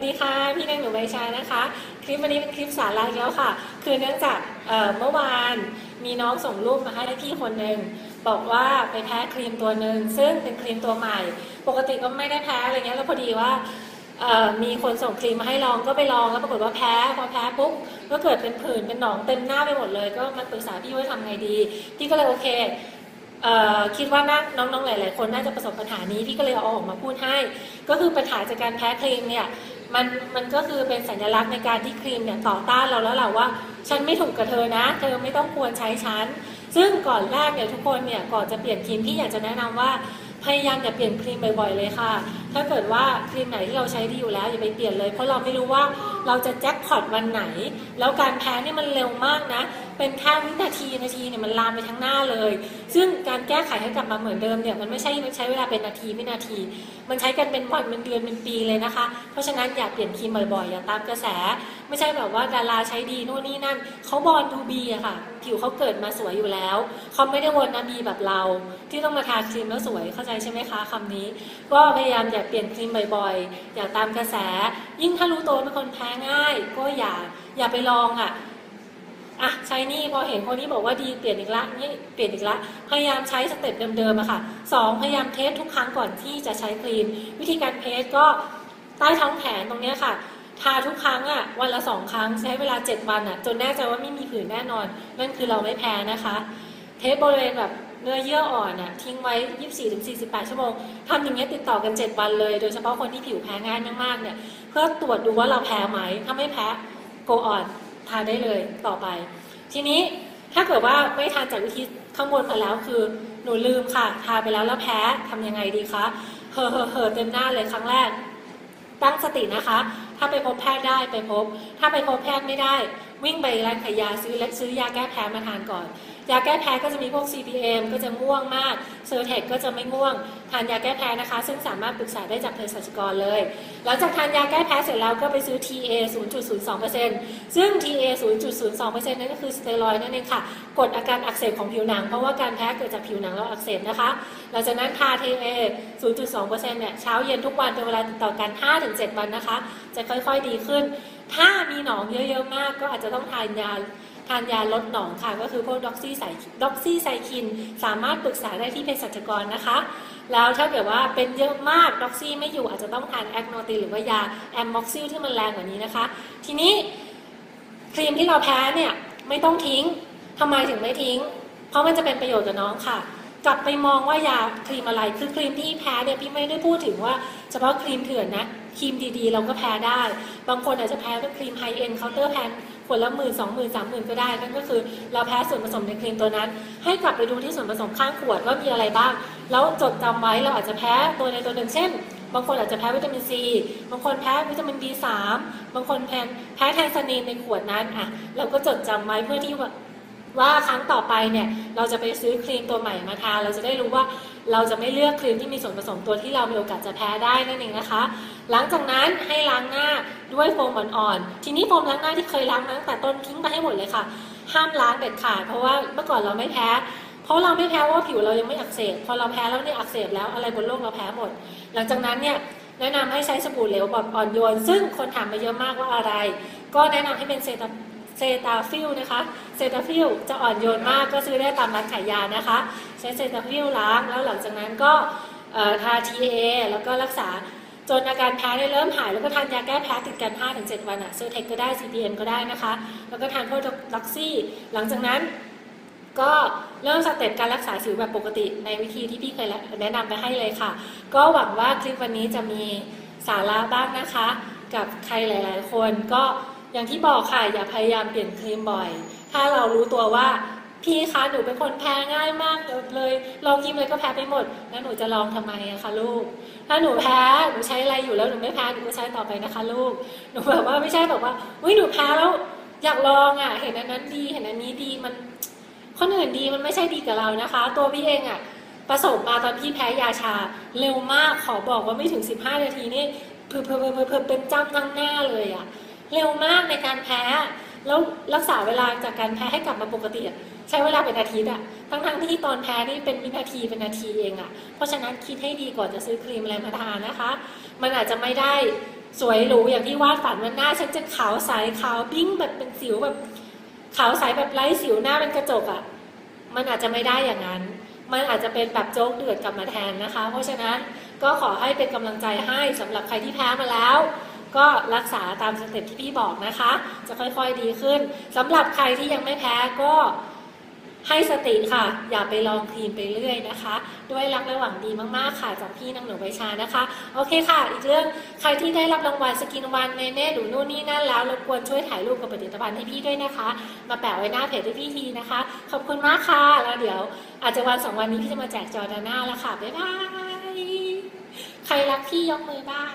สวัสดีค่ะ พี่นางหนูใบชานะคะ คลิปวันนี้เป็นคลิปสาระแล้วค่ะ คือเนื่องจากเมื่อวานมีน้องส่งรูปมาให้พี่คนหนึ่งบอกว่าไปแพ้ครีมตัวหนึ่งซึ่งเป็นครีมตัวใหม่ ปกติก็ไม่ได้แพ้อะไรเงี้ยแล้วพอดีว่ามีคนส่งครีมมาให้ลองก็ไปลองแล้วปรากฏว่าแพ้พอแพ้ปุ๊บก็เกิดเป็นผื่นเป็นหนองเต็มหน้าไปหมดเลย ก็มาปรึกษาพี่ว่าทำไงดีพี่ก็เลยโอเคคิดว่าน่าน้องๆหลาย ๆ คนน่าจะประสบปัญหานี้พี่ก็เลยเอาออกมาพูดให้ ก็คือปัญหาจากการแพ้ครีมเนี่ย มันมันก็คือเป็นสัญลักษณ์ในการที่ครีมเนี่ยต่อต้านเราแล้วแหละว่า ฉันไม่ถูกกับเธอนะ เธอไม่ต้องควรใช้ฉัน ซึ่งก่อนแรกเนี่ยทุกคนเนี่ยก่อนจะเปลี่ยนครีมพี่อยากจะแนะนำว่าพยายามอย่าเปลี่ยนครีมบ่อยๆเลยค่ะถ้าเกิดว่าครีมไหนที่เราใช้ดีอยู่แล้วอย่าไปเปลี่ยนเลย เพราะเราไม่รู้ว่าเราจะแจ็คพอตวันไหน แล้วการแพ้นี่มันเร็วมากนะ เป็นแค่วินาทีนาทีเนี่ยมันลามไปทั้งหน้าเลย ซึ่งการแก้ไขให้กลับมาเหมือนเดิมเนี่ยมันไม่ใช่ใช้เวลาเป็นนาทีวินาที มันใช้กันเป็นวันเป็นเดือนเป็นปีเลยนะคะ เพราะฉะนั้นอย่าเปลี่ยนครีมบ่อยๆอย่าตามกระแส ไม่ใช่แบบว่าดาราใช้ดีนู่นนี่นั่นเขาบอลทูบีอะค่ะ ผิวเขาเกิดมาสวยอยู่แล้วเขาไม่ได้วนนาบีแบบเรา ที่ต้องมาทาครีมแล้วสวยเข้าใจใช่ไหมคะคำนี้ ก็พยายามอย่าอย่าเปลี่ยนครีมบ่อยๆ อย่าตามกระแส ยิ่งถ้ารู้ตัวเป็นคนแพ้ง่าย ก็อย่าอย่าไปลองอะอะใช้นี่พอเห็นคนนี้บอกว่าดีเปลี่ยนอีกละนี่เปลี่ยนอีกละพยายามใช้สเต็ปเดิมๆอะค่ะสองพยายามเทสทุกครั้งก่อนที่จะใช้ครีม วิธีการเทสก็ใต้ท้องแขนตรงนี้ค่ะ ทาทุกครั้งอะวันละสองครั้งใช้เวลา 7 วันอะจนแน่ใจว่าไม่มีผื่นแน่นอน นั่นคือเราไม่แพ้นะคะ เทสบริเวณแบบ เนื้อเยื่ออ่อนอะทิ้งไว้ 24-48 ชั่วโมงทำอย่างเงี้ยติดต่อกัน 7 วันเลย โดยเฉพาะคนที่ผิวแพ้ง่ายมากๆเนี่ยเพื่อตรวจดูว่าเราแพ้ไหม ถ้าไม่แพ้โกอ่อนทานได้เลยต่อไป ทีนี้ถ้าเกิดว่าไม่ทานจากวิธีข้างบนมาแล้วคือหนูลืมค่ะ ทานไปแล้วแล้วแพ้ทำยังไงดีคะเฮ่อเฮ่อเฮ่อเต็มหน้าเลยครั้งแรกตั้งสตินะคะ ถ้าไปพบแพทย์ได้ไปพบ ถ้าไปพบแพทย์ไม่ได้ วิ่งไปร้านขายยาซื้อและซื้อยาแก้แพ้มาทานก่อน ยาแก้แพ้ก็จะมีพวก CPM ก็จะง่วงมากเซอร์เทคก็จะไม่ง่วง ทานยาแก้แพ้นะคะ ซึ่งสามารถปรึกษาได้จากเภสัชกรเลย หลังจากทานยาแก้แพ้เสร็จแล้วก็ไปซื้อ TA 0.02%ซึ่ง TA 0.02%นั่นก็คือสเตียรอยด์นั่นเองค่ะ กดอาการอักเสบของผิวหนัง เพราะว่าการแพ้เกิดจากผิวหนังเราอักเสบนะคะหลังจากนั้นทา TA 0.2%เนี่ยเช้าเย็นทุกวันเป็นเวลาติดต่อกัน 5-7 วันนะคะ จะค่อยๆดีขึ้น ถ้ามีหนองเยอะๆมากก็อาจจะต้องทานยา ทานยาลดหนองค่ะ ก็คือพวกด็อกซี่ไซด็อกซี่ไซคิน สามารถปรึกษาได้ที่เภสัชกรนะคะ แล้วถ้าเกิดว่าเป็นเยอะมากด็อกซี่ไม่อยู่อาจจะต้องทานแอคโนตินหรือว่ายาแอมม็อกซิลที่มันแรงกว่านี้นะคะ ทีนี้ครีมที่เราแพ้เนี่ยไม่ต้องทิ้งทำไมถึงไม่ทิ้ง เพราะมันจะเป็นประโยชน์กับน้องค่ะ กลับไปมองว่ายาครีมอะไร คือครีมที่แพ้เนี่ยพี่ไม่ได้พูดถึงว่าเฉพาะครีมเถื่อนนะ ครีมดีๆ เราก็แพ้ได้ บางคนอาจจะแพ้เป็นครีมไฮเอ็นเคาน์เตอร์แพน ขวดละหมื่นสองหมื่นสามหมื่นก็ได้ นั่นก็คือเราแพ้ส่วนผสมในครีมตัวนั้น ให้กลับไปดูที่ส่วนผสมข้างขวดว่ามีอะไรบ้าง แล้วจดจำไว้เราอาจจะแพ้ตัวในตัวหนึ่งเช่น บางคนอาจจะแพ้วิตามินซี บางคนแพ้วิตามิน B3 บางคนแพ้แพ้แทซานีนในขวดนั้นอะเราก็จดจำไว้เพื่อที่ว่า ว่าครั้งต่อไปเนี่ยเราจะไปซื้อครีมตัวใหม่มาทาเราจะได้รู้ว่าเราจะไม่เลือกครีมที่มีส่วนผสมตัวที่เรามีโอกาสจะแพ้ได้นั่นเองนะคะ หลังจากนั้นให้ล้างหน้าด้วยโฟมอ่อนๆทีนี้โฟมล้างหน้าที่เคยล้างมาตั้งแต่ต้นทิ้งไปให้หมดเลยค่ะ ห้ามล้างเด็ดขาดเพราะว่าเมื่อก่อนเราไม่แพ้เพราะเราไม่แพ้ว่าผิวเรายังไม่อักเสบพอเราแพ้แล้วเนี่ยอักเสบแล้วอะไรบนโลกเราแพ้หมด หลังจากนั้นเนี่ยแนะนำให้ใช้สบู่เหลวแบบอ่อนโยน ซึ่งคนถามมาเยอะมากว่าอะไร ก็แนะนำให้เป็นเซต เซตาฟิลนะคะ เซตาฟิลจะอ่อนโยนมากก็ซื้อได้ตามร้านขายยานะคะ ใช้เซตาฟิลล้างแล้วหลังจากนั้นก็เอ่อทา TA แล้วก็รักษาจนอาการแพ้เนี่ยเริ่มหาย แล้วก็ทานยาแก้แพ้ติดกัน 5-7 วันอะเซอร์เทคก็ได้ CPM ก็ได้นะคะ แล้วก็ทานพวกล็อกซี่ หลังจากนั้นก็เริ่มสเต็ปการรักษาสิวแบบปกติในวิธีที่พี่เคยแนะนำไปให้เลยค่ะ ก็หวังว่าคลิปวันนี้จะมีสาระบ้างนะคะ กับใครหลาย ๆ คนก็ อย่างที่บอกค่ะอย่าพยายามเปลี่ยนครีมบ่อย ถ้าเรารู้ตัวว่าพี่คะหนูเป็นคนแพ้ง่ายมากเลยลองครีมเลยก็แพ้ไปหมด แล้วหนูจะลองทำไมอะคะลูก ถ้าหนูแพ้หนูใช้อะไรอยู่แล้วหนูไม่แพ้หนูก็ใช้ต่อไปนะคะลูก หนูแบบว่าไม่ใช่แบบว่าอุ้ยหนูแพ้แล้วอยากลองอะเห็นอันนั้นดีเห็นอันนี้ดีมันคนอื่นดีมันไม่ใช่ดีกับเรานะคะ ตัวพี่เองอะประสบมาตอนพี่แพ้ยาชาเร็วมากขอบอกว่าไม่ถึง 15 นาทีนี่เพิ่มเพิ่มเพิ่มเพิ่มเป็นจ้ำทั้งหน้าเลยอะ เร็วมากในการแพ้ แล้วรักษาเวลาจากการแพ้ให้กลับมาปกติใช้เวลาเป็นอาทิตย์อะทั้งทั้งที่ตอนแพ้นี่เป็นวินาทีเป็นนาทีเองอะเพราะฉะนั้นคิดให้ดีก่อนจะซื้อครีมอะไรมาทานนะคะ มันอาจจะไม่ได้สวยหรูอย่างที่วาดฝันว่าหน้าฉันจะขาวใสขาวบิ้งแบบเป็นสิวแบบขาวใสแบบไร้สิวหน้าเป็นกระจกอะ่ะมันอาจจะไม่ได้อย่างนั้น มันอาจจะเป็นแบบโจ๊กเดือดกลับมาแทนนะคะ เพราะฉะนั้นก็ขอให้เป็นกำลังใจให้สำหรับใครที่แพ้มาแล้ว ก็รักษาตามสเต็ปที่พี่บอกนะคะ จะค่อยๆดีขึ้นสำหรับใครที่ยังไม่แพ้ก็ให้สติค่ะ อย่าไปลองครีมไปเรื่อยนะคะ ด้วยรักและหวังดีมากๆค่ะ จากพี่นางหนูใบชานะคะ โอเคค่ะ อีกเรื่องใครที่ได้รับรางวัลสกินวันเมเน่หรือนู่นนี่นั่นแล้วรบกวนช่วยถ่ายรูปกับผลิตภัณฑ์ให้พี่ด้วยนะคะ มาแปะไว้หน้าเพจให้พี่ทีนะคะ ขอบคุณมากค่ะ แล้วเดี๋ยวอาจจะวันสองวันนี้พี่จะมาแจกจอดาน่าแล้วค่ะบ๊ายบายใครรักพี่ยกมือบ้าง